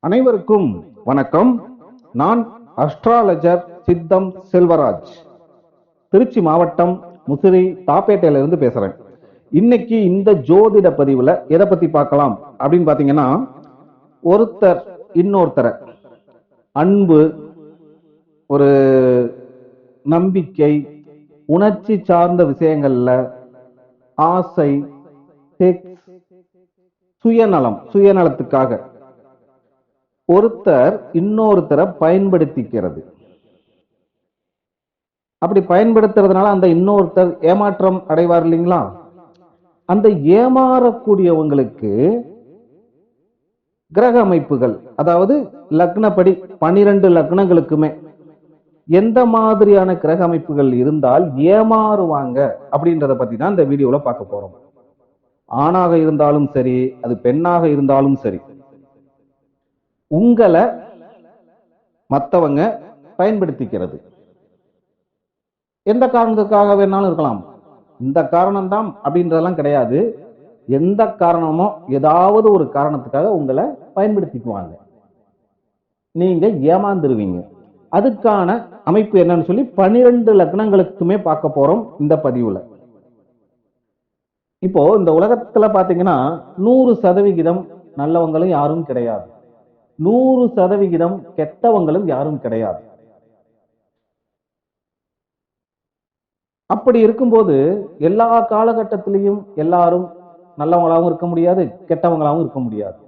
அனைவருக்கும் வணக்கம். நான் அஸ்ட்ராலஜர் சித்தம் செல்வராஜ். திருச்சி மாவட்டம் முசிறி தாப்பேட்டையிலிருந்து பேசுறேன். இன்னைக்கு இந்த ஜோதிட பதிவுல எதை பத்தி பார்க்கலாம்? அப்படின்னு பாத்தீங்கன்னா ஒருத்தர் இன்னொருத்தரை. அன்பு ஒரு நம்பிக்கை உணர்ச்சி சார்ந்த விஷயங்கள்ல ஆசை செக்ஸ் சுயநலம் சுயநலத்துக்காக. ஒருத்தர் இன்னொருத்தரை பயன்படுத்திக்கிறது. அப்படி பயன்படுத்துறதுனால அந்த இன்னொருத்தர் ஏமாற்றம் அடைவார் இல்லைங்களா? அந்த ஏமாறக்கூடியவங்களுக்கு கிரக அமைப்புகள் அதாவது லக்னப்படி பனிரெண்டு லக்னங்களுக்குமே எந்த மாதிரியான கிரக அமைப்புகள் இருந்தால் ஏமாறுவாங்க அப்படின்றத பத்தி தான் இந்த வீடியோல பார்க்க போறோம். ஆணாக இருந்தாலும் சரி அது பெண்ணாக இருந்தாலும் சரி உங்களை மற்றவங்க பயன்படுத்திக்கிறது. எந்த காரணத்துக்காக வேணாலும் இருக்கலாம். இந்த காரணம் தான் அப்படின்றதெல்லாம் கிடையாது. எந்த காரணமோ ஏதாவது ஒரு காரணத்துக்காக உங்களை பயன்படுத்திக்குவாங்க. நீங்க ஏமாந்துருவீங்க. அதுக்கான அமைப்பு என்னன்னு சொல்லி பனிரெண்டு லக்னங்களுக்குமே பார்க்க போறோம் இந்த பதிவுல. இப்போ இந்த உலகத்துல பாத்தீங்கன்னா நூறு சதவிகிதம் நல்லவங்களும் யாரும் கிடையாது. நூறு சதவிகிதம் கெட்டவங்களும் யாரும் கிடையாது. அப்படி இருக்கும்போது எல்லா காலகட்டத்திலையும் எல்லாரும் நல்லவங்களாகவும் இருக்க முடியாது கெட்டவங்களாகவும் இருக்க முடியாது.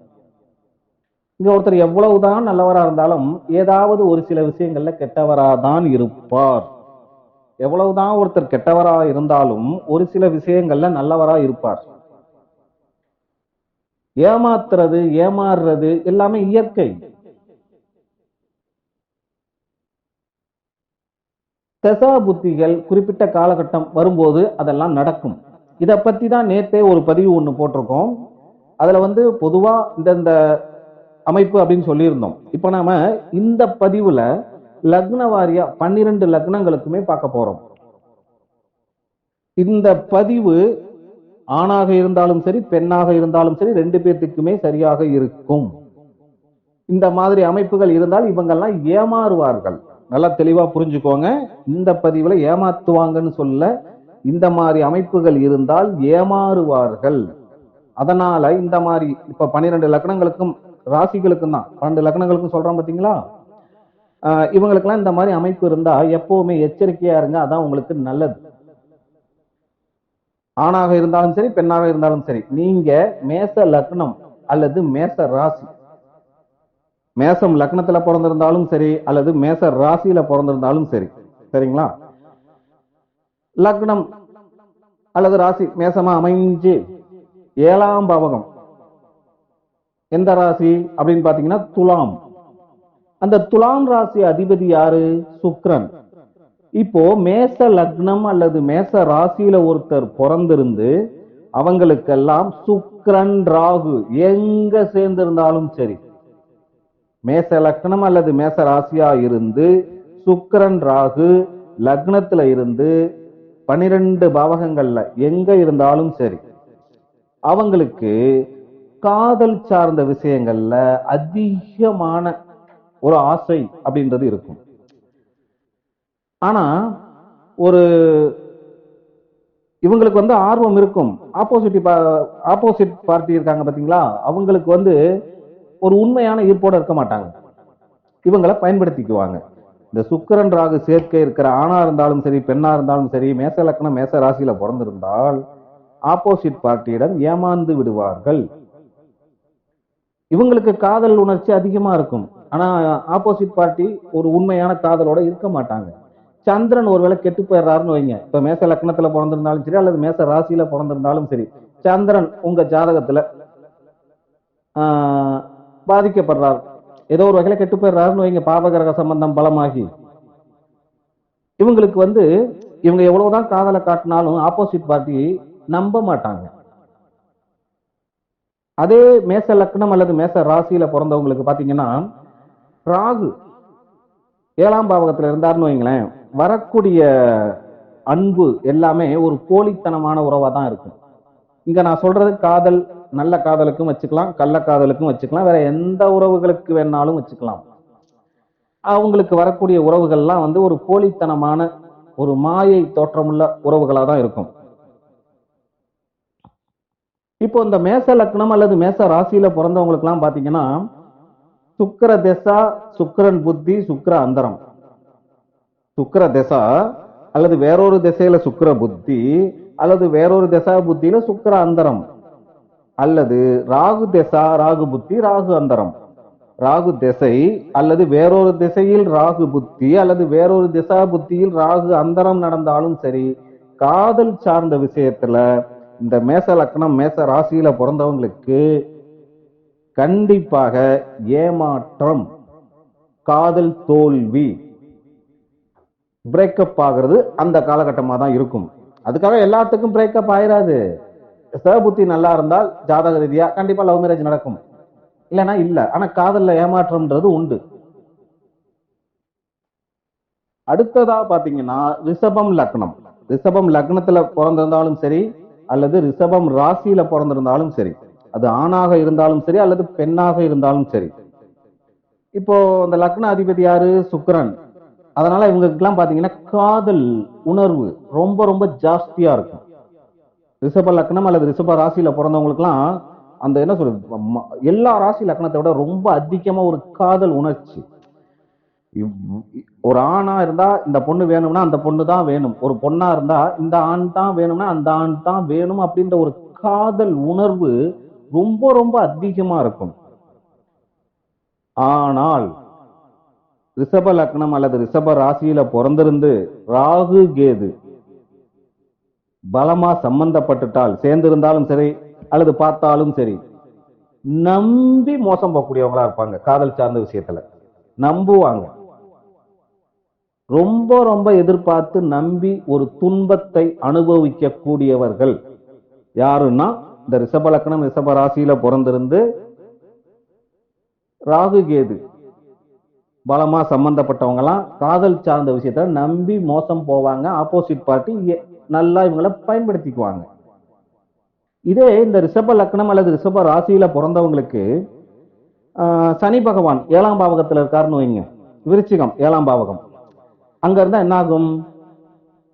இங்க ஒருத்தர் எவ்வளவுதான் நல்லவரா இருந்தாலும் ஏதாவது ஒரு சில விஷயங்கள்ல கெட்டவரா தான் இருப்பார். எவ்வளவுதான் ஒருத்தர் கெட்டவரா இருந்தாலும் ஒரு சில விஷயங்கள்ல நல்லவரா இருப்பார். ஏமாத்துறது ஏமாறுறது எல்லாமே இயற்கை. தசா புத்திகள் குறிப்பிட்ட காலகட்டம் வரும்போது அதெல்லாம் நடக்கும். இதை பத்தி தான் நேத்தே ஒரு பதிவு ஒண்ணு போட்டிருக்கோம். அதுல வந்து பொதுவா இந்தந்த அமைப்பு அப்படின்னு சொல்லியிருந்தோம். இப்ப நாம இந்த பதிவுல லக்ன வாரியா பன்னிரண்டு லக்னங்களுக்குமே பார்க்க போறோம். இந்த பதிவு ஆணாக இருந்தாலும் சரி பெண்ணாக இருந்தாலும் சரி ரெண்டு பேர்த்துக்குமே சரியாக இருக்கும். இந்த மாதிரி அமைப்புகள் இருந்தால் இவங்கெல்லாம் ஏமாறுவார்கள். நல்லா தெளிவா புரிஞ்சுக்கோங்க. இந்த பதிவுல ஏமாத்துவாங்கன்னு சொல்ல இந்த மாதிரி அமைப்புகள் இருந்தால் ஏமாறுவார்கள். அதனால இந்த மாதிரி இப்ப பன்னிரெண்டு லக்னங்களுக்கும் ராசிகளுக்கும் தான். பன்னெண்டு லக்னங்களுக்கும் சொல்றோம் பாத்தீங்களா? இவங்களுக்கெல்லாம் இந்த மாதிரி அமைப்பு இருந்தா எப்பவுமே எச்சரிக்கையா இருங்க. அதான் உங்களுக்கு நல்லது. ஆணாக இருந்தாலும் சரி பெண்ணாக இருந்தாலும் சரி நீங்க மேச லக்னம் அல்லது மேச ராசி. மேசம் லக்னத்துல பிறந்திருந்தாலும் சரி அல்லது மேச ராசியில பிறந்திருந்தாலும் சரி சரிங்களா? லக்னம் அல்லது ராசி மேசமா அமைஞ்சு ஏழாம் பாவகம். எந்த ராசி அப்படின்னு பாத்தீங்கன்னா துலாம். அந்த துலாம் ராசி அதிபதி யாரு? சுக்ரன். இப்போ மேச லக்னம் அல்லது மேச ராசியில ஒருத்தர் பிறந்திருந்து அவங்களுக்கெல்லாம் சுக்ரன் ராகு எங்க சேர்ந்திருந்தாலும் சரி மேச லக்னம் அல்லது மேச ராசியா இருந்து சுக்கரன் ராகு லக்னத்துல இருந்து பனிரெண்டு பாவகங்கள்ல எங்க இருந்தாலும் சரி அவங்களுக்கு காதல் சார்ந்த விஷயங்கள்ல அதிகமான ஒரு ஆசை அப்படின்றது இருக்கும். ஆனா ஒரு இவங்களுக்கு வந்து ஆர்வம் இருக்கும். ஆப்போசிட் ஆப்போசிட் பார்ட்டி இருக்காங்க பாத்தீங்களா? அவங்களுக்கு வந்து ஒரு உண்மையான ஈர்ப்போட இருக்க மாட்டாங்க. இவங்களை பயன்படுத்திக்குவாங்க. இந்த சுக்கரன் ராகு சேர்க்கை இருக்கிற ஆணா இருந்தாலும் சரி பெண்ணா இருந்தாலும் சரி மேச லக்னம் மேச ராசியில பிறந்திருந்தால் ஆப்போசிட் பார்ட்டியிடம் ஏமாந்து விடுவார்கள். இவங்களுக்கு காதல் உணர்ச்சி அதிகமா இருக்கும். ஆனா ஆப்போசிட் பார்ட்டி ஒரு உண்மையான காதலோட இருக்க மாட்டாங்க. சந்திரன் ஒருவேளை கெட்டு போயிடுறாருன்னு வைங்க. இப்ப மேச லக்னத்துல பிறந்திருந்தாலும் சரி அல்லது மேச ராசியில பிறந்திருந்தாலும் சரி சந்திரன் உங்க ஜாதகத்துல பாதிக்கப்படுறார். ஏதோ ஒரு வகையில கெட்டு போயிடுறாருன்னு வைங்க. பாவகிரக சம்பந்தம் பலமாகி. இவங்களுக்கு வந்து இவங்க எவ்வளவுதான் காதலை காட்டினாலும் ஆப்போசிட் பார்ட்டி நம்ப மாட்டாங்க. அதே மேச லக்னம் அல்லது மேச ராசியில பிறந்தவங்களுக்கு பாத்தீங்கன்னா ராகு ஏழாம் பாவகத்துல இருந்தாருன்னு வைங்களேன் வரக்கூடிய அன்பு எல்லாமே ஒரு போலித்தனமான உறவா தான் இருக்கும். இங்க நான் சொல்றது காதல் நல்ல காதலுக்கும் வச்சுக்கலாம் கள்ள காதலுக்கும் வச்சுக்கலாம் வேற எந்த உறவுகளுக்கு வேணாலும் வச்சுக்கலாம். அவங்களுக்கு வரக்கூடிய உறவுகள்லாம் வந்து ஒரு போலித்தனமான ஒரு மாயை தோற்றமுள்ள உறவுகளா தான் இருக்கும். இப்போ இந்த மேச லக்னம் அல்லது மேச ராசியில பிறந்தவங்களுக்குலாம் பாத்தீங்கன்னா சுக்கர திசா சுக்கரன் புத்தி சுக்கர அந்தரம். சுக்கர திசா அல்லது வேறொரு திசையில சுக்கர புத்தி அல்லது வேறொரு திசா புத்தியில சுக்கர அந்தரம். அல்லது ராகு திசா ராகு புத்தி ராகு அந்தரம். ராகு திசை அல்லது வேறொரு திசையில் ராகு புத்தி அல்லது வேறொரு திசா புத்தியில் ராகு அந்தரம் நடந்தாலும் சரி காதல் சார்ந்த விஷயத்துல இந்த மேச லக்னம் மேச ராசியில பிறந்தவங்களுக்கு கண்டிப்பாக ஏமாற்றம் காதல் தோல்வி பிரேக்கப் ஆகிறது அந்த காலகட்டமா தான் இருக்கும். அதுக்காக எல்லாத்துக்கும் பிரேக்கப் ஆயிராது. புத்தி நல்லா இருந்தால் ஜாதக ரீதியா கண்டிப்பா லவ் மேரேஜ் நடக்கும். இல்லைன்னா இல்ல. ஆனா காதல்ல ஏமாற்றம்ன்றது உண்டு. அடுத்ததா பாத்தீங்கன்னா ரிஷபம் லக்னம். ரிஷபம் லக்னத்துல பிறந்திருந்தாலும் சரி அல்லது ரிஷபம் ராசியில பிறந்திருந்தாலும் சரி. அது ஆணாக இருந்தாலும் சரி அல்லது பெண்ணாக இருந்தாலும் சரி. இப்போ இந்த லக்ன அதிபதி யாரு? சுக்கிரன். அதனால இவங்களுக்கெல்லாம் பாத்தீங்கன்னா காதல் உணர்வு ரொம்ப ரொம்ப ஜாஸ்தியா இருக்கும். ரிஷப லக்னம் அல்லது ரிஷப ராசியில பிறந்தவங்களுக்குலாம் அந்த என்ன சொல்றது ம- எல்லா ராசி லக்னத்தை விட ரொம்ப அதிகமா ஒரு காதல் உணர்ச்சி. இவ்- ஒரு ஆணா இருந்தா இந்த பொண்ணு வேணும்னா அந்த பொண்ணு தான் வேணும். ஒரு பொண்ணா இருந்தா இந்த ஆண் தான் வேணும்னா அந்த ஆண் தான் வேணும் அப்படின்ற ஒரு காதல் உணர்வு ரொம்ப ரொம்ப அதிகமா இருக்கும். ஆனால் ரிஷப லக்னம் அல்லது ரிஷப ராசியில பிறந்திருந்து ராகு கேது பலமா சம்பந்தப்பட்டுட்டால் சேர்ந்திருந்தாலும் சரி அல்லது பார்த்தாலும் சரி நம்பி மோசம் போகக்கூடியவங்களா இருப்பாங்க காதல் சார்ந்த விஷயத்துல. நம்புவாங்க. ரொம்ப ரொம்ப எதிர்பார்த்து நம்பி ஒரு துன்பத்தை அனுபவிக்க கூடியவர்கள் யாருன்னா இந்த ரிஷப லக்னம் ரிஷப ராசியில பிறந்திருந்து ராகு கேது பலமா சம்பந்தப்பட்டவங்கலாம் காதல் சார்ந்த விஷயத்த நம்பி மோசம் போவாங்க ஆப்போசிட் பார்ட்டி நல்லா இவங்களை பயன்படுத்திக்குவாங்க. இதே இந்த ரிஷப லக்னம் அல்லது ரிஷப ராசியில பிறந்தவங்களுக்கு ஆஹ், சனி பகவான் ஏழாம் பாவகத்துல இருக்காருன்னு வைங்க. விருச்சிகம் ஏழாம் பாவகம். அங்க இருந்தா என்ன ஆகும்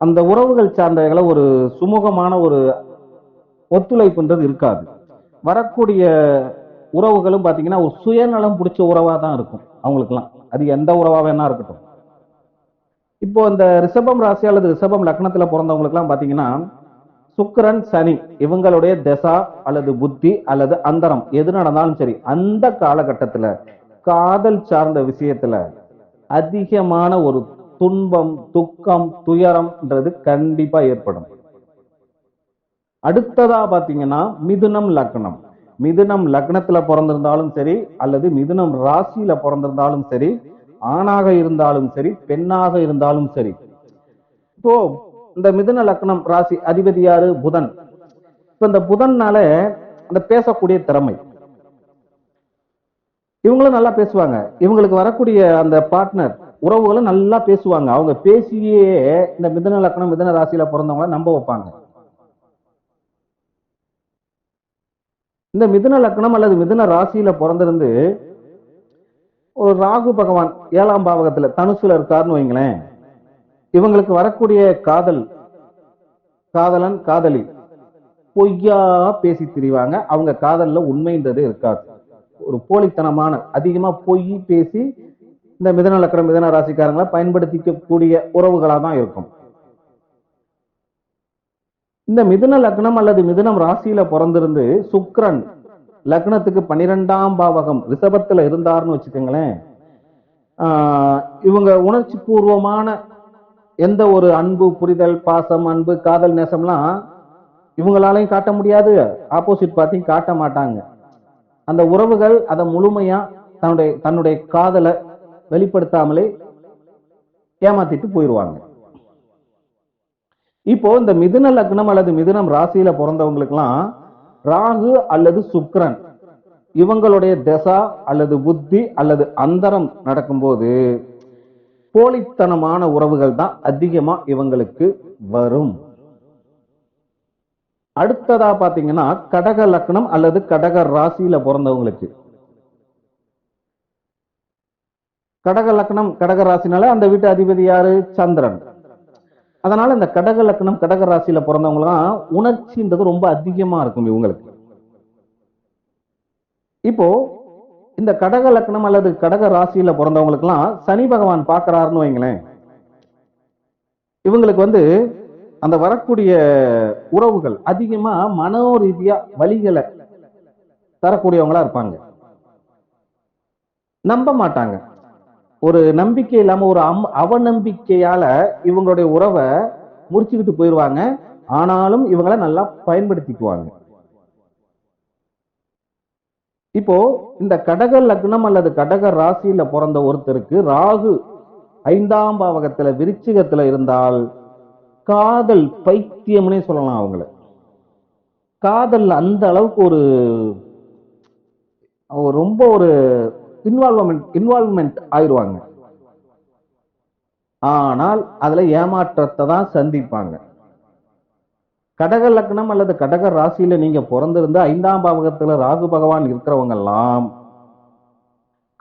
அந்த உறவுகள் சார்ந்தவைகளை ஒரு சுமூகமான ஒரு ஒத்துழைப்புன்றது இருக்காது. வரக்கூடிய உறவுகளும் பார்த்தீங்கன்னா ஒரு சுயநலம் பிடிச்ச உறவாக தான் இருக்கும் அவங்களுக்குலாம் அது எந்த உறவாக வேணா இருக்கட்டும். இப்போ இந்த ரிஷபம் ராசி அல்லது ரிஷபம் லக்னத்துல பிறந்தவங்களுக்குலாம் பார்த்தீங்கன்னா சுக்கரன் சனி இவங்களுடைய தசா அல்லது புத்தி அல்லது அந்தரம் எது நடந்தாலும் சரி அந்த காலகட்டத்துல காதல் சார்ந்த விஷயத்துல அதிகமான ஒரு துன்பம் துக்கம் துயரம்ன்றது கண்டிப்பாக ஏற்படும். அடுத்ததா பாத்தீங்கன்னா மிதுனம் லக்னம். மிதுனம் லக்னத்துல பிறந்திருந்தாலும் சரி அல்லது மிதுனம் ராசியில பிறந்திருந்தாலும் சரி ஆணாக இருந்தாலும் சரி பெண்ணாக இருந்தாலும் சரி. இப்போ இந்த மிதுன லக்னம் ராசி அதிபதி யாரு? புதன். இப்ப இந்த புதன்னால அந்த பேசக்கூடிய திறமை. இவங்களும் நல்லா பேசுவாங்க. இவங்களுக்கு வரக்கூடிய அந்த பார்ட்னர் உறவுகளும் நல்லா பேசுவாங்க. அவங்க பேசியே இந்த மிதுன லக்னம் மிதுன ராசியில பிறந்தவங்கள நம்ப வைப்பாங்க. இந்த மிதுன லக்னம் அல்லது மிதுன ராசியில பிறந்திருந்து ஒரு ராகு பகவான் ஏழாம் பாவகத்துல தனுசுல இருக்காருன்னு வைங்களேன். இவங்களுக்கு வரக்கூடிய காதல் காதலன் காதலி பொய்யா பேசி திரிவாங்க. அவங்க காதல்ல உண்மைன்றது இருக்காது. ஒரு போலித்தனமான அதிகமா பொய் பேசி இந்த மிதன லக்கணம் மிதன ராசிக்காரங்களை பயன்படுத்திக்க கூடிய உறவுகளா தான் இருக்கும். இந்த மிதுன லக்னம் அல்லது மிதுனம் ராசியில பிறந்திருந்து சுக்ரன் லக்னத்துக்கு பன்னிரெண்டாம் பாவகம் ரிஷபத்துல இருந்தாருன்னு வச்சுக்கோங்களேன். இவங்க உணர்ச்சி பூர்வமான எந்த ஒரு அன்பு புரிதல் பாசம் அன்பு காதல் நேசம்லாம் இவங்களாலையும் காட்ட முடியாது. ஆப்போசிட் பார்ட்டியும் காட்ட மாட்டாங்க. அந்த உறவுகள் அதை முழுமையா தன்னுடைய தன்னுடைய காதலை வெளிப்படுத்தாமலே ஏமாத்திட்டு போயிடுவாங்க இப்போ இந்த மிதுன லக்னம் அல்லது மிதுனம் ராசியில பிறந்தவங்களுக்குலாம் ராகு அல்லது சுக்ரன் இவங்களுடைய தசா அல்லது புத்தி அல்லது அந்தரம் நடக்கும்போது போலித்தனமான உறவுகள் தான் அதிகமா இவங்களுக்கு வரும். அடுத்ததா பாத்தீங்கன்னா கடக லக்னம் அல்லது கடக ராசியில பிறந்தவங்களுக்கு. கடக லக்னம் கடக ராசினால அந்த வீட்டு அதிபதி யாரு? சந்திரன். அதனால இந்த கடக லக்னம் கடக ராசியில பிறந்தவங்களாம் உணர்ச்சின்றது ரொம்ப அதிகமா இருக்கும் இவங்களுக்கு. இப்போ இந்த கடக லக்னம் அல்லது கடக ராசியில பிறந்தவங்களுக்குலாம் சனி பகவான் பாக்குறாருன்னு வைங்களேன். இவங்களுக்கு வந்து அந்த வரக்கூடிய உறவுகள் அதிகமா மனோ ரீதியா வழிகளை தரக்கூடியவங்களா இருப்பாங்க. நம்ப மாட்டாங்க. ஒரு நம்பிக்கை இல்லாம ஒரு அம் அவநம்பிக்கையால இவங்களுடைய உறவை முறிச்சுக்கிட்டு போயிடுவாங்க ஆனாலும் இவங்களை நல்லா பயன்படுத்திக்குவாங்க. இப்போ இந்த கடக லக்னம் அல்லது கடக ராசியில பிறந்த ஒருத்தருக்கு ராகு ஐந்தாம் பாவகத்துல விருச்சிகத்துல இருந்தால் காதல் பைத்தியம்னே சொல்லலாம் அவங்கள. காதல் அந்த அளவுக்கு ஒரு ஒரு ரொம்ப ஒரு இன்வால்வ்மெண்ட் இன்வால்வ்மெண்ட் ஆயிடுவாங்க ஆனால் அதுல ஏமாற்றத்தை தான் சந்திப்பாங்க. கடக லக்னம் அல்லது கடக ராசியில நீங்க பிறந்திருந்த ஐந்தாம் பாவகத்துல ராகு பகவான் இருக்கிறவங்க எல்லாம்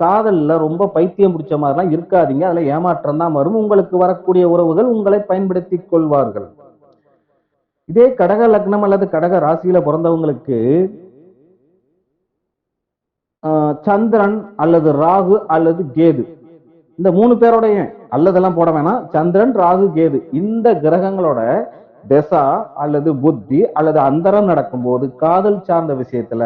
காதல்ல ரொம்ப பைத்தியம் பிடிச்ச மாதிரிலாம் இருக்காதீங்க. அதுல ஏமாற்றம் தான் வரும். உங்களுக்கு வரக்கூடிய உறவுகள் உங்களை பயன்படுத்தி கொள்வார்கள். இதே கடக லக்னம் அல்லது கடக ராசியில பிறந்தவங்களுக்கு சந்திரன் அல்லது ராகு அல்லது கேது. இந்த மூணு பேரோடைய அல்லதெல்லாம் போட வேணாம். சந்திரன் ராகு கேது. இந்த கிரகங்களோட தசா அல்லது புத்தி அல்லது அந்தரம் நடக்கும்போது காதல் சார்ந்த விஷயத்துல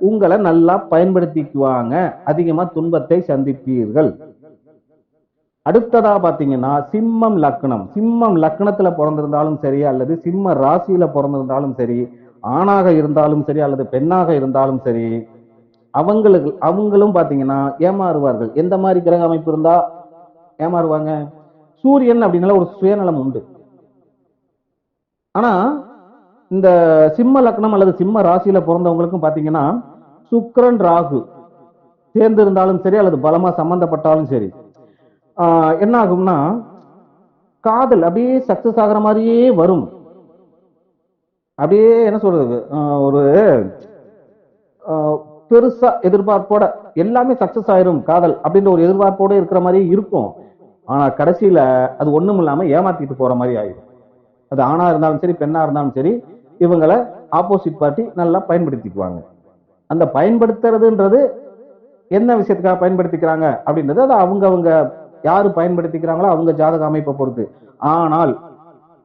உங்களை நல்லா பயன்படுத்திக்குவாங்க. அதிகமா துன்பத்தை சந்திப்பீர்கள். அடுத்ததா பாத்தீங்கன்னா சிம்மம் லக்னம். சிம்மம் லக்னத்துல பிறந்திருந்தாலும் சரி அல்லது சிம்ம ராசியில பிறந்திருந்தாலும் சரி ஆணாக இருந்தாலும் சரி அல்லது பெண்ணாக இருந்தாலும் சரி அவங்களுக்கு அவங்களும் பார்த்தீங்கன்னா ஏமாறுவார்கள். எந்த மாதிரி கிரக அமைப்பு இருந்தா ஏமாறுவாங்க? சூரியன் அப்படின்னால ஒரு சுயநலம் உண்டு. ஆனா இந்த சிம்ம லக்னம் அல்லது சிம்ம ராசியில பிறந்தவங்களுக்கும் பாத்தீங்கன்னா சுக்கரன் ராகு சேர்ந்து இருந்தாலும் சரி அல்லது பலமா சம்பந்தப்பட்டாலும் சரி என்ன ஆகும்னா காதல் அப்படியே சக்சஸ் ஆகிற மாதிரியே வரும். அப்படியே என்ன சொல்றது? ஒரு பெருசா எதிர்பார்ப்போட எல்லாமே சக்சஸ் ஆயிரும் காதல் அப்படின்ற ஒரு எதிர்பார்ப்போட இருக்கிற மாதிரி இருக்கும். ஆனா கடைசியில அது ஒண்ணும் இல்லாம ஏமாத்திட்டு போற மாதிரி ஆயிடும் அது ஆணா இருந்தாலும் சரி பெண்ணா இருந்தாலும் சரி இவங்களை ஆப்போசிட் பார்ட்டி நல்லா பயன்படுத்திக்குவாங்க. அந்த பயன்படுத்துறதுன்றது என்ன விஷயத்துக்காக பயன்படுத்திக்கிறாங்க அப்படின்றது அது அவங்க அவங்க யாரு பயன்படுத்திக்கிறாங்களோ அவங்க ஜாதக அமைப்பை பொறுத்து. ஆனால்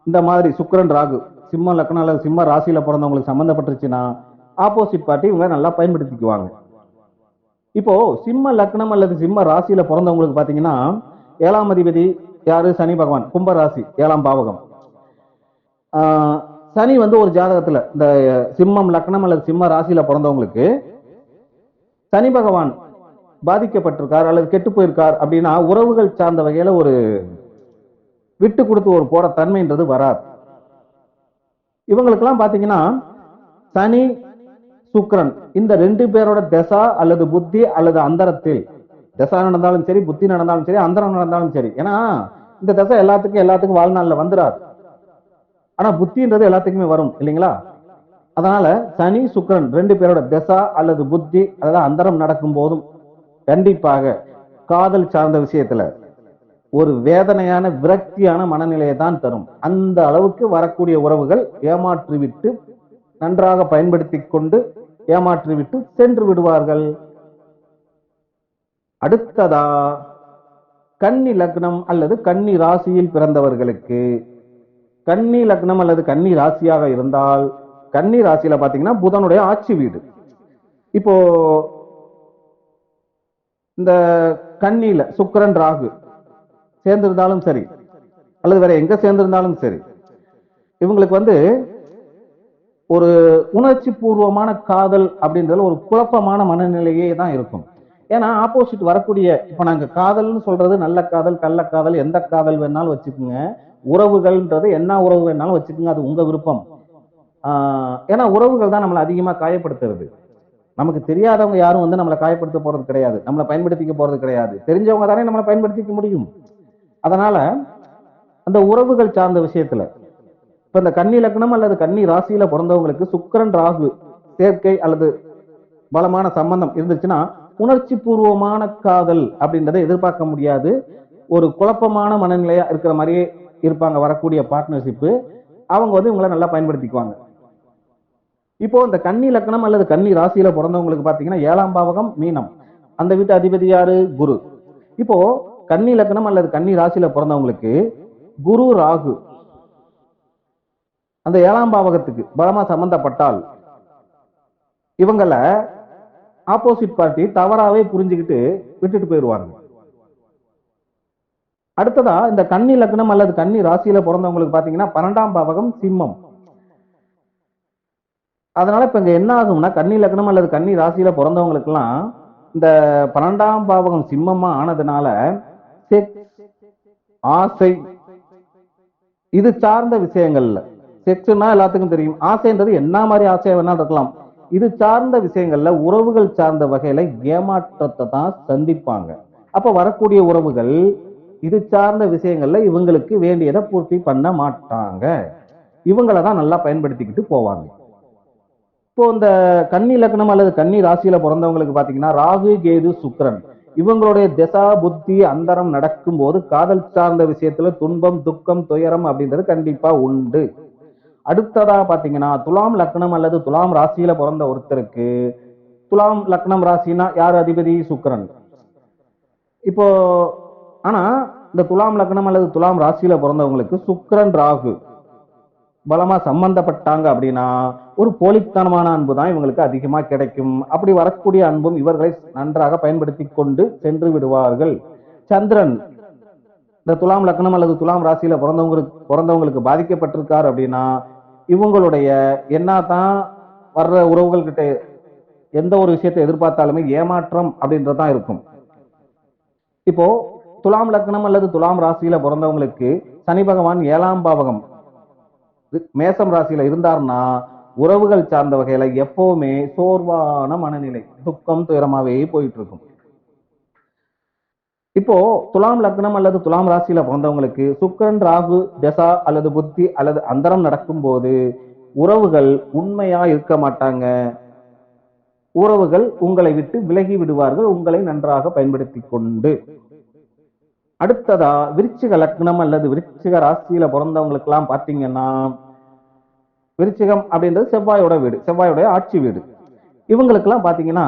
இந்த மாதிரி சுக்கிரன் ராகு சிம்ம லக்னம் அல்லது சிம்ம ராசியில பிறந்தவங்களுக்கு சம்மந்தப்பட்டுருச்சுன்னா ஆப்போசிட் பார்ட்டி இவங்க நல்லா பயன்படுத்திக்குவாங்க. இப்போ சிம்ம லக்னம் அல்லது சிம்ம ராசியில பிறந்தவங்களுக்கு பாத்தீங்கன்னா ஏழாம் அதிபதி யாரு? சனி பகவான். கும்ப ராசி ஏழாம் பாவகம். சனி வந்து ஒரு ஜாதகத்துல இந்த சிம்மம் லக்னம் அல்லது சிம்ம ராசியில பிறந்தவங்களுக்கு சனி பகவான் பாதிக்கப்பட்டிருக்கார் அல்லது கெட்டு போயிருக்கார் அப்படின்னா உறவுகள் சார்ந்த வகையில ஒரு விட்டு கொடுத்து ஒரு போற தன்மைன்றது வராது. இவங்களுக்கெல்லாம் பாத்தீங்கன்னா சனி சுக்ரன். இந்த ரெண்டு பேரோட தசா அல்லது புத்தி அல்லது அந்தரத்தில். தசா நடந்தாலும் சரி புத்தி நடந்தாலும் சரி அந்தரம் நடந்தாலும் சரி. ஏன்னா இந்த தசை எல்லாத்துக்கும் எல்லாத்துக்கும் வாழ்நாள்ல வந்துடாது ஆனா புத்தின்றது எல்லாத்துக்குமே வரும் இல்லைங்களா? அதனால சனி சுக்ரன் ரெண்டு பேரோட தசா அல்லது புத்தி அதாவது அந்தரம் நடக்கும் போதும் கண்டிப்பாக காதல் சார்ந்த விஷயத்துல ஒரு வேதனையான விரக்தியான மனநிலையை தான் தரும். அந்த அளவுக்கு வரக்கூடிய உறவுகள் ஏமாற்றிவிட்டு நன்றாக பயன்படுத்தி கொண்டு ஏமாற்றிவிட்டு சென்று விடுவார்கள். அடுத்ததா கன்னி லக்னம் அல்லது கன்னி ராசியில் பிறந்தவர்களுக்கு. கன்னி லக்னம் அல்லது கன்னி ராசியாக இருந்தால் கன்னி ராசியில பாத்தீங்கன்னா புதனுடைய ஆட்சி வீடு. இப்போ இந்த கன்னியில சுக்கிரன் ராகு சேர்ந்திருந்தாலும் சரி அல்லது வேற எங்க சேர்ந்திருந்தாலும் சரி இவங்களுக்கு வந்து ஒரு உணர்ச்சி பூர்வமான காதல் அப்படின்றது ஒரு குழப்பமான மனநிலையே தான் இருக்கும். ஏன்னா ஆப்போசிட் வரக்கூடிய இப்ப நாங்க காதல்னு சொல்றது நல்ல காதல் கள்ள காதல் எந்த காதல் வேணாலும் வச்சுக்கோங்க. உறவுகள்ன்றது என்ன உறவு வேணாலும் வச்சுக்கோங்க அது உங்க விருப்பம். ஏன்னா உறவுகள் தான் நம்மளை அதிகமாக காயப்படுத்துறது. நமக்கு தெரியாதவங்க யாரும் வந்து நம்மளை காயப்படுத்த போறது கிடையாது. நம்மளை பயன்படுத்திக்க போறது கிடையாது. தெரிஞ்சவங்க தானே நம்மளை பயன்படுத்திக்க முடியும். அதனால அந்த உறவுகள் சார்ந்த விஷயத்துல இப்ப இந்த கன்னி லக்னம் அல்லது கன்னி ராசியில பிறந்தவங்களுக்கு சுக்கிரன் ராகு சேர்க்கை அல்லது பலமான சம்பந்தம் இருந்துச்சுன்னா உணர்ச்சி பூர்வமான காதல் அப்படின்றத எதிர்பார்க்க முடியாது. ஒரு குழப்பமான மனநிலையா இருக்கிற மாதிரியே இருப்பாங்க வரக்கூடிய பார்ட்னர்ஷிப்பு அவங்க வந்து இவங்களை நல்லா பயன்படுத்திக்குவாங்க. இப்போ இந்த கன்னி லக்னம் அல்லது கன்னி ராசியில பிறந்தவங்களுக்கு பாத்தீங்கன்னா ஏழாம் பாவகம் மீனம். அந்த வீட்டு அதிபதி யாரு? குரு. இப்போ கன்னி லக்னம் அல்லது கன்னி ராசியில பிறந்தவங்களுக்கு குரு ராகு அந்த ஏழாம் பாவகத்துக்கு பலமா சம்பந்தப்பட்டால் இவங்கள ஆப்போசிட் பார்ட்டி தவறாவே புரிஞ்சுக்கிட்டு விட்டுட்டு போயிடுவாங்க அடுத்ததா இந்த கன்னி லக்னம் அல்லது கன்னி ராசியில பிறந்தவங்களுக்கு பாத்தீங்கன்னா பன்னெண்டாம் பாவகம் சிம்மம். அதனால இப்ப இங்க என்ன ஆகும்னா கன்னி லக்னம் அல்லது கன்னி ராசியில பிறந்தவங்களுக்குலாம் இந்த பன்னெண்டாம் பாவகம் சிம்மமா ஆனதுனால செக்ஸ் ஆசை இது சார்ந்த விஷயங்கள்ல செக்ஸ்னா எல்லாத்துக்கும் தெரியும். ஆசைன்றது என்ன மாதிரி ஆசையா வேணாலும் இருக்கலாம். இது சார்ந்த விஷயங்கள்ல உறவுகள் சார்ந்த வகையில ஏமாற்றத்தை தான் சந்திப்பாங்க. அப்ப வரக்கூடிய உறவுகள் இது சார்ந்த விஷயங்கள்ல இவங்களுக்கு வேண்டியதை பூர்த்தி பண்ண மாட்டாங்க. இவங்கள தான் நல்லா பயன்படுத்திக்கிட்டு போவாங்க. இப்போ இந்த கன்னி லக்னம் அல்லது கன்னி ராசியில பிறந்தவங்களுக்கு பாத்தீங்கன்னா ராகு கேது சுக்கரன் இவங்களுடைய திசா புத்தி அந்தரம் நடக்கும் போது காதல் சார்ந்த விஷயத்துல துன்பம் துக்கம் துயரம் அப்படின்றது கண்டிப்பா உண்டு. அடுத்ததா பாத்தீங்கன்னா துலாம் லக்னம் அல்லது துலாம் ராசியில பிறந்த ஒருத்தருக்கு துலாம் லக்னம் ராசினா யார் அதிபதி? சுக்கிரன். இப்போ ஆனா இந்த துலாம் லக்னம் அல்லது துலாம் ராசியில பிறந்தவங்களுக்கு சுக்கரன் ராகு. பலமா சம்பந்தப்பட்டாங்க அப்படின்னா ஒரு போலித்தனமான அன்பு தான் இவங்களுக்கு அதிகமா கிடைக்கும். அப்படி வரக்கூடிய அன்பும் இவர்களை நன்றாக பயன்படுத்தி கொண்டு சென்று விடுவார்கள். சந்திரன். இந்த துலாம் லக்னம் அல்லது துலாம் ராசியில பிறந்தவங்களுக்கு பிறந்தவங்களுக்கு பாதிக்கப்பட்டிருக்கார் அப்படின்னா இவங்களுடைய என்ன தான் வர்ற உறவுகள்கிட்ட எந்த ஒரு விஷயத்தை எதிர்பார்த்தாலுமே ஏமாற்றம் அப்படின்றதுதான் இருக்கும். இப்போ துலாம் லக்னம் அல்லது துலாம் ராசியில பிறந்தவங்களுக்கு சனி பகவான் ஏழாம் பாவகம் மேசம் ராசியில இருந்தார்னா உறவுகள் சார்ந்த வகையில எப்பவுமே சோர்வான மனநிலை துக்கம் துயரமாவே போயிட்டு இருக்கும். இப்போ துலாம் லக்னம் அல்லது துலாம் ராசியில பிறந்தவங்களுக்கு சுக்கரன் ராகு தசா அல்லது புத்தி அல்லது அந்தரம் நடக்கும் போது உறவுகள் உண்மையா இருக்க மாட்டாங்க. உறவுகள் உங்களை விட்டு விலகி விடுவார்கள். உங்களை நன்றாக பயன்படுத்தி கொண்டு. அடுத்ததா விருச்சிக லக்னம் அல்லது விருச்சிக ராசியில பிறந்தவங்களுக்கு எல்லாம் பாத்தீங்கன்னா விருச்சிகம் அப்படின்றது செவ்வாயோட வீடு செவ்வாயோட ஆட்சி வீடு. இவங்களுக்கெல்லாம் பாத்தீங்கன்னா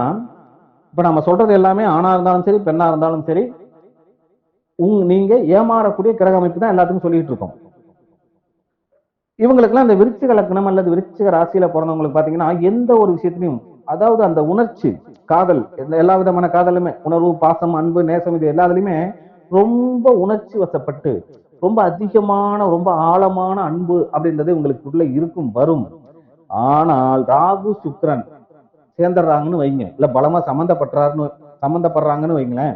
இப்ப நம்ம சொல்றது எல்லாமே ஆணா இருந்தாலும் சரி பெண்ணா இருந்தாலும் சரி உங் நீங்க ஏமாறக்கூடிய கிரக அமைப்பு தான் எல்லாத்துக்கும் சொல்லிட்டு இருக்கோம். இவங்களுக்கெல்லாம் இந்த விருச்சிக லக்னம் அல்லது விருச்சிக ராசியில பிறந்தவங்களுக்கு பாத்தீங்கன்னா எந்த ஒரு விஷயத்திலையும் அதாவது அந்த உணர்ச்சி காதல் எந்த எல்லா விதமான காதலுமே உணர்வு பாசம் அன்பு நேசம் இது எல்லாத்துலயுமே ரொம்ப உணர்ச்சி வசப்பட்டு ரொம்ப அதிகமான ரொம்ப ஆழமான அன்பு அப்படின்றது உங்களுக்குள்ள இருக்கும் வரும். ஆனால் ராகு சுக்ரன் சேர்ந்துடுறாங்கன்னு வைங்க. இல்ல பலமா சம்மந்தப்படுறாருன்னு சம்மந்தப்படுறாங்கன்னு வைங்களேன்.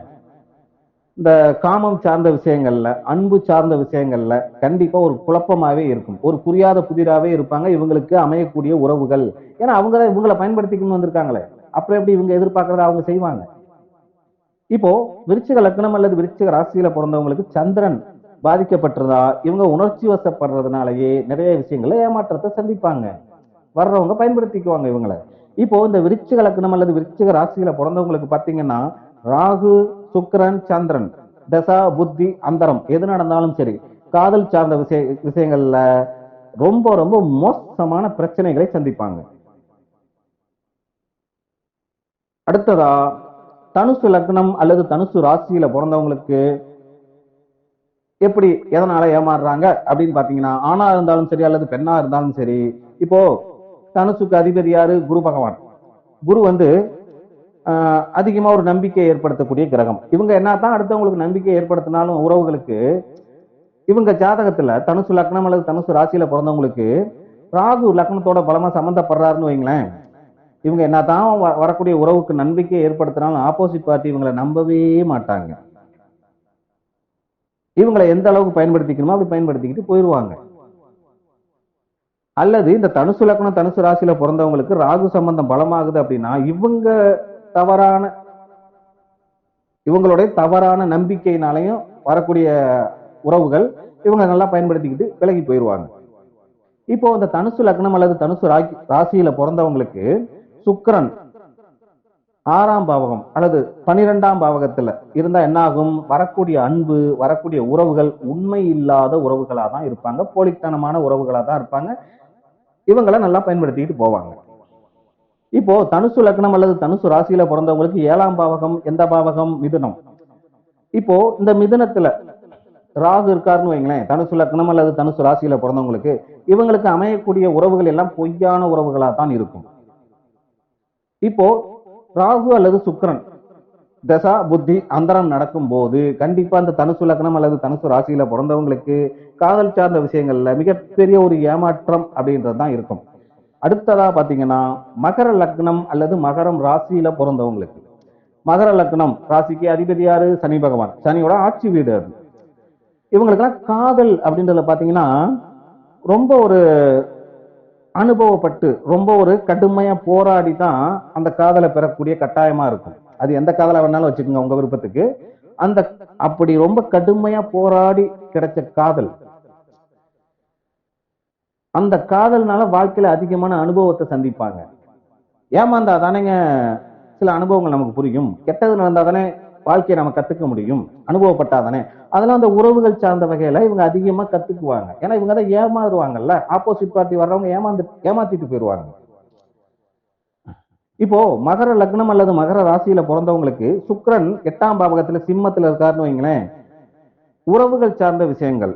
இந்த காமம் சார்ந்த விஷயங்கள்ல அன்பு சார்ந்த விஷயங்கள்ல கண்டிப்பா ஒரு குழப்பமாவே இருக்கும். ஒரு புரியாத புதிராவே இருப்பாங்க. இவங்களுக்கு அமையக்கூடிய உறவுகள். ஏன்னா அவங்க தான் இவங்களை பயன்படுத்திக்கணும் வந்திருக்காங்களே. அப்புறம் எப்படி இவங்க எதிர்பார்க்கறத அவங்க செய்வாங்க? இப்போ விருச்சிக லக்னம் அல்லது விருச்சிக ராசியில பிறந்தவங்களுக்கு சந்திரன் பாதிக்கப்பட்டிருந்தா இவங்க உணர்ச்சி வசப்படுறதுனாலயே நிறைய விஷயங்களை ஏமாற்றத்தை சந்திப்பாங்க. வர்றவங்க பயன்படுத்திக்குவாங்க இவங்களை. இப்போ இந்த விருச்சிக லக்னம் அல்லது விருச்சிக ராசியில பிறந்தவங்களுக்கு பாத்தீங்கன்னா ராகு சுக்கரன் சந்திரன் தசா புத்தி அந்தரம். எது நடந்தாலும் சரி காதல் சார்ந்த விஷய விஷயங்கள்ல ரொம்ப ரொம்ப மோசமான பிரச்சனைகளை சந்திப்பாங்க. அடுத்ததா தனுசு லக்னம் அல்லது தனுசு ராசியில பிறந்தவங்களுக்கு எப்படி எதனால ஏமாறுறாங்க அப்படின்னு பாத்தீங்கன்னா ஆணா இருந்தாலும் சரி அல்லது பெண்ணா இருந்தாலும் சரி இப்போ தனுசுக்கு அதிபதி யாரு? குரு பகவான். குரு வந்து அதிகமாக அதிகமா ஒரு நம்பிக்கை ஏற்படுத்தக்கூடிய கிரகம். இவங்க என்ன தான் அடுத்தவங்களுக்கு நம்பிக்கை ஏற்படுத்தினாலும் உறவுகளுக்கு இவங்க ஜாதகத்துல தனுசு லக்னம் அல்லது தனுசு ராசியில பிறந்தவங்களுக்கு ராகு லக்னத்தோட பலமா சம்மந்தப்படுறாருன்னு வைங்களேன். இவங்க என்னதான் வ- வரக்கூடிய உறவுக்கு நம்பிக்கை ஏற்படுத்தினாலும் ஆப்போசிட் பார்ட்டி இவங்களை நம்பவே மாட்டாங்க. இவங்களை எந்த அளவுக்கு பயன்படுத்திக்கணுமோ அப்படி பயன்படுத்திக்கிட்டு போயிடுவாங்க அல்லது இந்த தனுசு லக்னம் தனுசு ராசியில பிறந்தவங்களுக்கு ராகு சம்பந்தம் பலமாகுது அப்படின்னா இவங்க தவறான இவங்களுடைய தவறான நம்பிக்கையினாலையும் வரக்கூடிய உறவுகள் இவங்க நல்லா பயன்படுத்திக்கிட்டு விலகி போயிடுவாங்க இப்போ அந்த தனுசு லக்னம் அல்லது தனுசு ராகி ராசியில பிறந்தவங்களுக்கு சுக்கரன் ஆறாம் பாவகம் அல்லது பனிரெண்டாம் பாவகத்துல இருந்தா என்ன ஆகும் வரக்கூடிய அன்பு வரக்கூடிய உறவுகள் உண்மை இல்லாத உறவுகளா தான் இருப்பாங்க. போலித்தனமான உறவுகளா தான் இருப்பாங்க. இவங்களை நல்லா பயன்படுத்திக்கிட்டு போவாங்க. இப்போ தனுசு லக்னம் அல்லது தனுசு ராசியில பிறந்தவங்களுக்கு ஏழாம் பாவகம் எந்த பாவகம்? மிதுனம். இப்போ இந்த மிதுனத்துல ராகு இருக்காருன்னு வைங்களேன். தனுசு லக்னம் அல்லது தனுசு ராசியில பிறந்தவங்களுக்கு இவங்களுக்கு அமையக்கூடிய உறவுகள் எல்லாம் பொய்யான உறவுகளா தான் இருக்கும். இப்போ ராகு அல்லது சுக்கரன் தசா புத்தி அந்தரம் நடக்கும் போது கண்டிப்பா அந்த தனுசு லக்னம் அல்லது தனுசு ராசியில பிறந்தவங்களுக்கு காதல் சார்ந்த விஷயங்கள்ல மிகப்பெரிய ஒரு ஏமாற்றம் அப்படின்றது தான் இருக்கும். அடுத்ததா பாத்தீங்கன்னா மகர லக்னம் அல்லது மகரம் ராசியில பிறந்தவங்களுக்கு. மகர லக்னம் ராசிக்கு அதிபதி யாரு? சனி பகவான். சனியோட ஆட்சி வீடு அது. இவங்களுக்கெல்லாம் காதல் அப்படின்றத பாத்தீங்கன்னா ரொம்ப ஒரு அனுபவப்பட்டு ரொம்ப ஒரு கடுமையா போராடி தான் அந்த காதலை பெறக்கூடிய கட்டாயமா இருக்கும். அது எந்த காதலை வேணாலும் வச்சுக்கோங்க உங்க விருப்பத்துக்கு. அந்த அப்படி ரொம்ப கடுமையா போராடி கிடைச்ச காதல் அந்த காதல்னால வாழ்க்கையில அதிகமான அனுபவத்தை சந்திப்பாங்க. ஏமாந்தா தானேங்க சில அனுபவங்கள் நமக்கு புரியும். கெட்டது நடந்தா தானே வாழ்க்கையை நம்ம கத்துக்க முடியும். அனுபவப்பட்டா தானே. அதெல்லாம் அந்த உறவுகள் சார்ந்த வகையில இவங்க அதிகமா கத்துக்குவாங்க. ஏன்னா இவங்க தான் ஏமாறுவாங்கல்ல. ஆப்போசிட் பார்ட்டி வர்றவங்க ஏமாந்து ஏமாத்திட்டு போயிடுவாங்க இப்போ மகர லக்னம் அல்லது மகர ராசியில பிறந்தவங்களுக்கு சுக்கரன் எட்டாம் பாவகத்துல சிம்மத்துல இருக்காருன்னு வைங்களேன். உறவுகள் சார்ந்த விஷயங்கள்.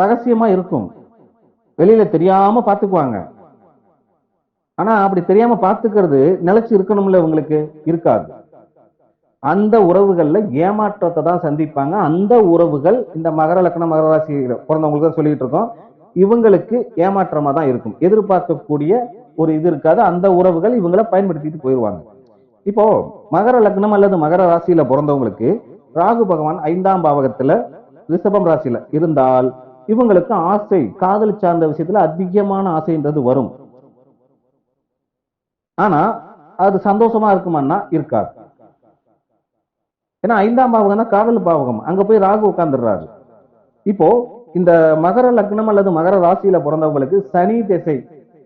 ரகசியமா இருக்கும். வெளியில தெரியாம பாத்துக்குவாங்க ஆனா அப்படி தெரியாம பாத்துக்கிறது நிலைச்சு இருக்கணும்ல இவங்களுக்கு இருக்காது. அந்த உறவுகள்ல ஏமாற்றத்தை தான் சந்திப்பாங்க. அந்த உறவுகள் இந்த மகர லக்னம் மகர ராசி பிறந்தவங்களுக்கு தான் சொல்லிட்டு இருக்கோம். இவங்களுக்கு ஏமாற்றமா தான் இருக்கும். எதிர்பார்க்கக்கூடிய ஒரு இது இருக்காது. அந்த உறவுகள் இவங்களை பயன்படுத்திட்டு போயிடுவாங்க இப்போ மகர லக்னம் அல்லது மகர ராசியில பிறந்தவங்களுக்கு ராகு பகவான் ஐந்தாம் பாவகத்துல ரிஷபம் ராசியில இருந்தால் இவங்களுக்கு ஆசை காதல் சார்ந்த விஷயத்துல அதிகமான ஆசைன்றது வரும். ஆனா அது சந்தோஷமா இருக்குமான்னா இருக்காது. ஏன்னா ஐந்தாம் பாவகம் தான் காதல் பாவகம். அங்க போய் ராகு உட்கார்ந்துடுறாரு. இப்போ இந்த மகர லக்னம் அல்லது மகர ராசியில பிறந்தவங்களுக்கு சனி திசை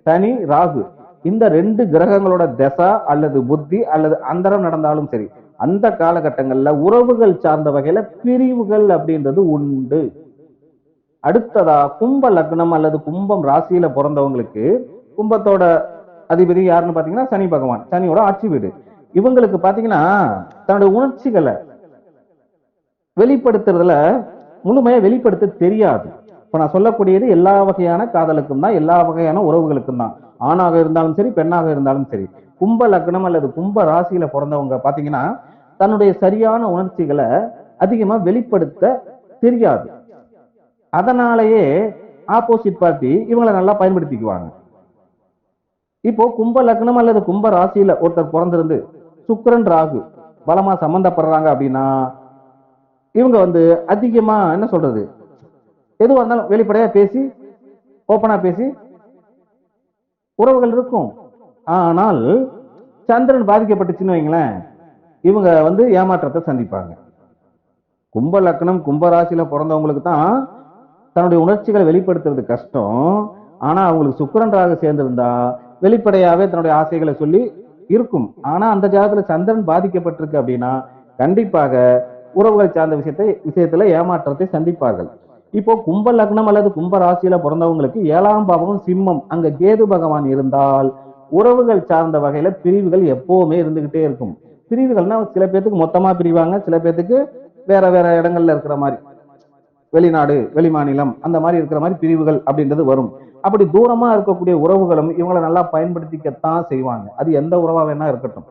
சனி ராகு இந்த ரெண்டு கிரகங்களோட திசா அல்லது புத்தி அல்லது அந்தரம் நடந்தாலும் சரி அந்த காலகட்டங்கள்ல உறவுகள் சார்ந்த வகையில பிரிவுகள் அப்படின்றது உண்டு. அடுத்ததா கும்ப லக்னம் அல்லது கும்பம் ராசியில பிறந்தவங்களுக்கு கும்பத்தோட அதிபதி யாருன்னு பாத்தீங்கன்னா சனி பகவான் சனியோட ஆட்சி வீடு. இவங்களுக்கு பாத்தீங்கன்னா தன்னுடைய உணர்ச்சிகளை வெளிப்படுத்துறதுல முழுமையா வெளிப்படுத்த தெரியாது. இப்ப நான் சொல்லக்கூடியது எல்லா வகையான காதலுக்கும் தான் எல்லா வகையான உறவுகளுக்கும் தான். ஆணாக இருந்தாலும் சரி பெண்ணாக இருந்தாலும் சரி. கும்ப லக்னம் அல்லது கும்ப ராசியில பிறந்தவங்க பாத்தீங்கன்னா தன்னுடைய சரியான உணர்ச்சிகளை அதிகமா வெளிப்படுத்த தெரியாது. அதனாலேயே ஆப்போசிட் பார்ட்டி இவங்களை நல்லா பயன்படுத்திக்குவாங்க. இப்போ கும்ப லக்னம் அல்லது கும்ப ராசியில ஒருத்தர் பிறந்திருந்து சுக்கரன் ராகு பலமா சம்பந்தப்படுறாங்க அப்படின்னா இவங்க வந்து அதிகமா என்ன சொல்றது? எதுவாக இருந்தாலும் வெளிப்படையா பேசி ஓப்பனா பேசி உறவுகள் இருக்கும். ஆனால் சந்திரன் பாதிக்கப்பட்டுச்சுன்னு வைங்களேன் இவங்க வந்து ஏமாற்றத்தை சந்திப்பாங்க. கும்ப லக்னம் கும்ப ராசியில பிறந்தவங்களுக்கு தான் தன்னுடைய உணர்ச்சிகளை வெளிப்படுத்துறது கஷ்டம். ஆனா அவங்களுக்கு சுக்கிரன் ராகு சேர்ந்திருந்தா வெளிப்படையாவே தன்னுடைய ஆசைகளை சொல்லி இருக்கும். ஆனா அந்த ஜாதகத்துல சந்திரன் பாதிக்கப்பட்டிருக்கு அப்படின்னா கண்டிப்பாக உறவுகள் சார்ந்த விஷயத்தை விஷயத்துல ஏமாற்றத்தை சந்திப்பார்கள். இப்போ கும்ப லக்னம் அல்லது கும்ப ராசியில பிறந்தவங்களுக்கு ஏழாம் பாவம் சிம்மம் அங்க கேது பகவான் இருந்தால் உறவுகள் சார்ந்த வகையில பிரிவுகள் எப்பவுமே இருந்துகிட்டே இருக்கும். பிரிவுகள்னா சில பேர்த்துக்கு மொத்தமா பிரிவாங்க சில பேர்த்துக்கு வேற வேற இடங்கள்ல இருக்கிற மாதிரி. வெளிநாடு வெளிமாநிலம் அந்த மாதிரி இருக்கிற மாதிரி பிரிவுகள் அப்படின்றது வரும். அப்படி தூரமா இருக்கக்கூடிய உறவுகளும் இவங்களை நல்லா பயன்படுத்திக்கத்தான் செய்வாங்க. அது எந்த உறவா வேணா இருக்கட்டும்.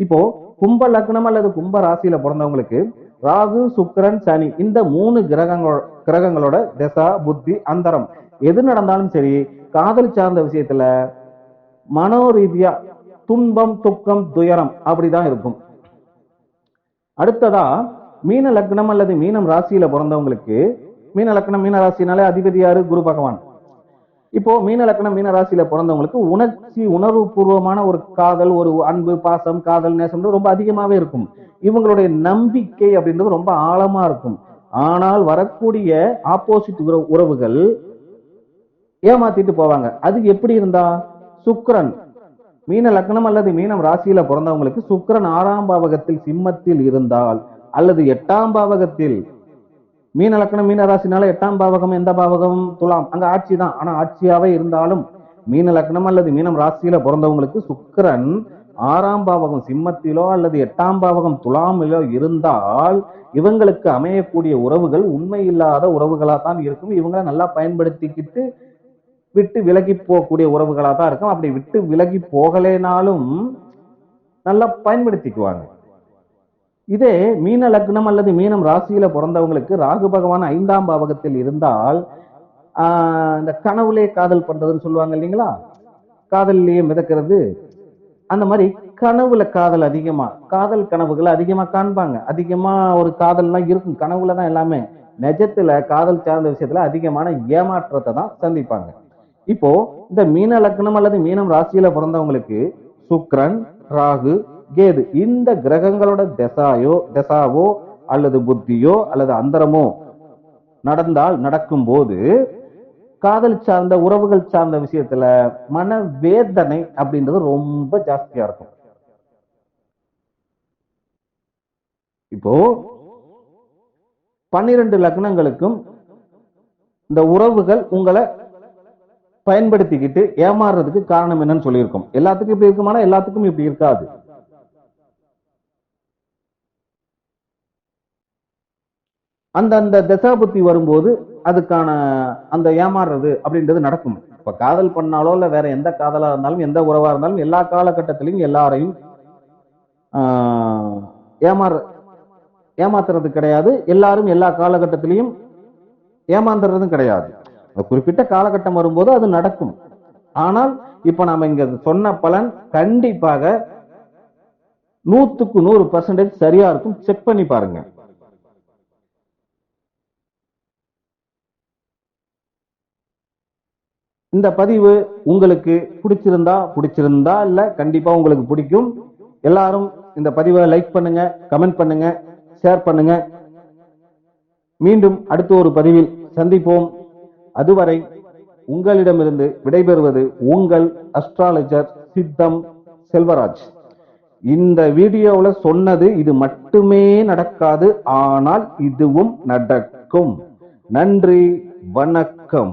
இப்போ கும்ப லக்னம் அல்லது கும்ப ராசியில பிறந்தவங்களுக்கு ராகு சுக்கரன் சனி இந்த மூணு கிரகங்களோட கிரகங்களோட திசா புத்தி அந்தரம் எது நடந்தாலும் சரி காதல் சார்ந்த விஷயத்துல மனோரீதியா துன்பம் துக்கம் துயரம் அப்படிதான் இருக்கும். அடுத்ததா மீன லக்னம் அல்லது மீனம் ராசியில பிறந்தவங்களுக்கு மீன லக்னம் மீன ராசினாலே அதிபதி யாரு? குரு பகவான். இப்போ மீன லக்னம் மீன ராசியில பிறந்தவங்களுக்கு உணர்ச்சி உணர்வு பூர்வமான ஒரு காதல் ஒரு அன்பு பாசம் காதல் நேசம் ரொம்ப அதிகமாவே இருக்கும். இவங்களுடைய நம்பிக்கை அப்படின்றது ரொம்ப ஆழமா இருக்கும். ஆனால் வரக்கூடிய ஆப்போசிட் உறவுகள் ஏமாத்திட்டு போவாங்க. அது எப்படி இருந்தா? சுக்கரன். மீன லக்னம் அல்லது மீனம் ராசியில பிறந்தவங்களுக்கு சுக்கரன் ஆறாம் பாவகத்தில் சிம்மத்தில் இருந்தால் அல்லது எட்டாம் பாவகத்தில் மீன லக்கணம் மீன ராசினால எட்டாம் பாவகம் எந்த பாவகம்? துலாம். அங்க ஆட்சி தான். ஆனா ஆட்சியாவே இருந்தாலும் மீன லக்னம் அல்லது மீனம் ராசியில பிறந்தவங்களுக்கு சுக்கிரன் ஆறாம் பாவகம் சிம்மத்திலோ அல்லது எட்டாம் பாவகம் துலாமிலோ இருந்தால் இவங்களுக்கு அமையக்கூடிய உறவுகள் உண்மை இல்லாத உறவுகளா தான் இருக்கும். இவங்களை நல்லா பயன்படுத்திக்கிட்டு விட்டு விலகி போகக்கூடிய உறவுகளா தான் இருக்கும். அப்படி விட்டு விலகி போகலேனாலும் நல்லா பயன்படுத்திக்குவாங்க. இதே மீன லக்னம் அல்லது மீனம் ராசியில பிறந்தவங்களுக்கு ராகு பகவான் ஐந்தாம் பாவகத்தில் இருந்தால் இந்த கனவுலே காதல் பண்றதுன்னு சொல்லுவாங்க இல்லைங்களா? காதல்லையே மிதக்கிறது. அந்த மாதிரி கனவுல காதல் அதிகமா காதல் கனவுகளை அதிகமா காண்பாங்க. அதிகமா ஒரு காதல்லாம் இருக்கும். கனவுல தான் எல்லாமே நிஜத்துல காதல் சார்ந்த விஷயத்துல அதிகமான ஏமாற்றத்தை தான் சந்திப்பாங்க. இப்போ இந்த மீன லக்னம் அல்லது மீனம் ராசியில பிறந்தவங்களுக்கு சுக்ரன் ராகு கேது. இந்த கிரகங்களோட தசாயோ திசாவோ அல்லது புத்தியோ அல்லது அந்தரமோ நடந்தால் நடக்கும் போது காதல் சார்ந்த உறவுகள் சார்ந்த விஷயத்துல மன வேதனை அப்படின்றது ரொம்ப ஜாஸ்தியா இருக்கும். இப்போ பன்னிரண்டு லக்னங்களுக்கும் இந்த உறவுகள் உங்களை பயன்படுத்திக்கிட்டு ஏமாறுறதுக்கு காரணம் என்னன்னு சொல்லியிருக்கோம். எல்லாத்துக்கும் இப்படி இருக்குமானா? எல்லாத்துக்கும் இப்படி இருக்காது. அந்த அந்த தசாபுத்தி வரும்போது அதுக்கான அந்த ஏமாறுறது அப்படின்றது நடக்கும். இப்ப காதல் பண்ணாலோ இல்ல வேற எந்த காதலா இருந்தாலும் எந்த உறவா இருந்தாலும் எல்லா காலகட்டத்திலையும் எல்லாரையும் ஏமாறு ஏமாற ஏமாத்துறது கிடையாது. எல்லாரும் எல்லா காலகட்டத்திலையும் ஏமாந்துறதும் கிடையாது. குறிப்பிட்ட காலகட்டம் வரும்போது அது நடக்கும். ஆனால் இப்ப நாம இங்க சொன்ன பலன் கண்டிப்பாக நூத்துக்கு நூறு பர்சன்டேஜ் சரியா இருக்கும். செக் பண்ணி பாருங்க. இந்த பதிவு உங்களுக்கு பிடிச்சிருந்தா பிடிச்சிருந்தா இல்ல கண்டிப்பா உங்களுக்கு பிடிக்கும். எல்லாரும் இந்த பதிவை லைக் பண்ணுங்க கமெண்ட் பண்ணுங்க ஷேர் பண்ணுங்க. மீண்டும் அடுத்த ஒரு பதிவில் சந்திப்போம். அதுவரை உங்களிடமிருந்து விடைபெறுவது உங்கள் அஸ்ட்ராலஜர் சித்தம் செல்வராஜ். இந்த வீடியோவில் சொன்னது இது மட்டுமே நடக்காது ஆனால் இதுவும் நடக்கும். நன்றி வணக்கம்.